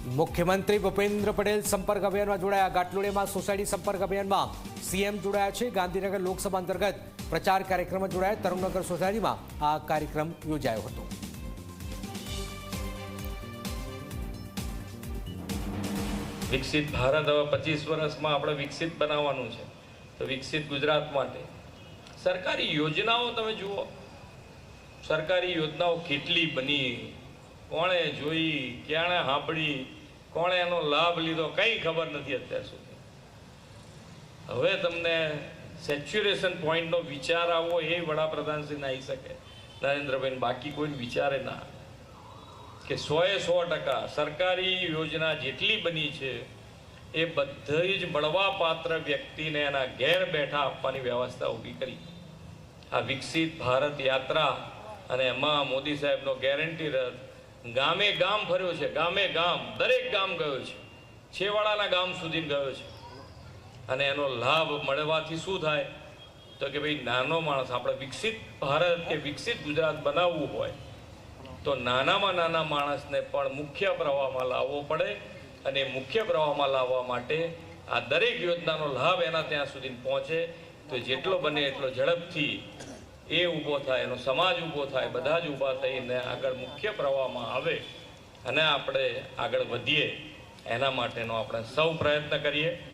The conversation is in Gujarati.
મુખ્યમંત્રી ભૂપેન્દ્ર પટેલ સંપર્ક અભિયાનમાં જોડાયા. ગાટલોડીમાં સોસાયટી સંપર્ક અભિયાનમાં સીએમ જોડાયા છે. ગાંધીનગર લોકસભા અંતર્ગત પ્રચાર કાર્યક્રમમાં જોડાયા. તરુણનગર સોસાયટીમાં આ કાર્યક્રમ યોજાયો હતો. વિકસિત ભારત હવે પચીસ વર્ષમાં આપણે વિકસિત બનાવવાનું છે. તો વિકસિત ગુજરાત માટે સરકારી યોજનાઓ તમે જુઓ. સરકારી યોજનાઓ કેટલી બની કોણે જોઈ, ક્યાણે સાંભળી, કોણે એનો લાભ લીધો, કંઈ ખબર નથી અત્યાર સુધી. હવે તમને સેચ્યુરેશન પોઈન્ટનો વિચાર આવવો એ વડાપ્રધાનશ્રીને આવી શકે. નરેન્દ્રભાઈ બાકી કોઈ વિચારે ના. કે સોએ સો ટકા સરકારી યોજના જેટલી બની છે, એ બધી જ મળવાપાત્ર વ્યક્તિને એના ઘેર બેઠા આપવાની વ્યવસ્થા ઊભી કરી. આ વિકસિત ભારત યાત્રા અને એમાં મોદી સાહેબનો ગેરંટી રથ ગામે ગામ ફર્યો છે, ગામે ગામ, દરેક ગામ ગયો છેવાડાના ગામ સુધી ગયો છે. અને એનો લાભ મળવાથી શું થાય? તો કે ભાઈ, નાનો માણસ, આપણે વિકસિત ભારત કે વિકસિત ગુજરાત બનાવવું હોય, તો નાનામાં નાના માણસને પણ મુખ્ય પ્રવાહમાં લાવવો પડે અને મુખ્ય પ્રવાહમાં લાવવા માટે આ દરેક યોજનાનો લાભ એના ત્યાં સુધી પહોંચે. તો જેટલો બને એટલો ઝડપથી એ ઊભો થાય, એનો સમાજ ઊભો થાય, બધા જ ઊભા થઈને આગળ મુખ્ય પ્રવાહમાં આવે અને આપણે આગળ વધીએ, એના માટેનો આપણે સૌ પ્રયત્ન કરીએ.